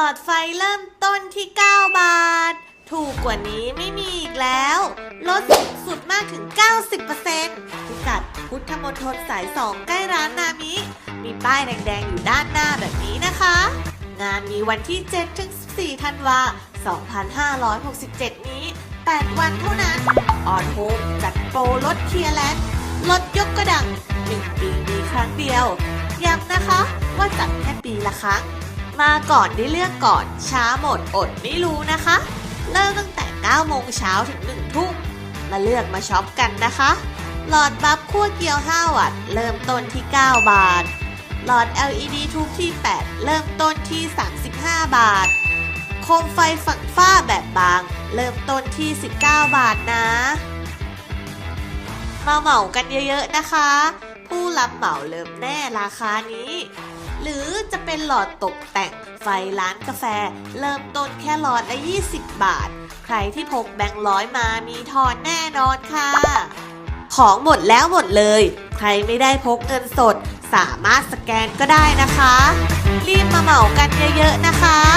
หลอดไฟเริ่มต้นที่ 9 บาท ถูกกว่านี้ไม่มีอีกแล้ว ลดสูงสุดมากถึง 90%พิกัดพุทธมณฑลสาย 2 ใกล้ร้านนามิ มีป้ายแดงๆ อยู่ด้านหน้าแบบนี้นะคะ งานมีวันที่ 7 ถึง 14 ธันวา 2567 นี้ 8 วันเท่านั้น ออนโฮมจัดโปรลดเทียร์แลนด์ลดยกกระดัง 1 ปีมีครั้งเดียว ย้ำนะคะว่าจัดแค่ปีละครั้ง มาก่อนได้เลือกก่อน ช้าหมดอดไม่รู้นะคะ เริ่มตั้งแต่ 9 โมงเช้าถึง 1 ทุ่ม มาเลือกมาช็อปกันนะคะ หลอดบัฟคั่วเกี๊ยว 5 วัตต์ เริ่มต้นที่ 9 บาท หลอด LED ทูบที่ 8 เริ่มต้นที่ 35 บาท โคมไฟฝักฝ้าแบบบาง เริ่มต้นที่ 19 บาทนะ มาเหมากันเยอะๆนะคะ ผู้รับเหมาเริ่มแน่ราคานี้ จะเป็นหลอดตกแต่งไฟร้านกาแฟ เริ่มต้นแค่หลอดละ 20 บาท ใครที่พกแบงค์ร้อยมามีทอนแน่นอนค่ะ ของหมดแล้วหมดเลย ใครไม่ได้พกเงินสด สามารถสแกนก็ได้นะคะ รีบมาเหมากันเยอะๆนะคะ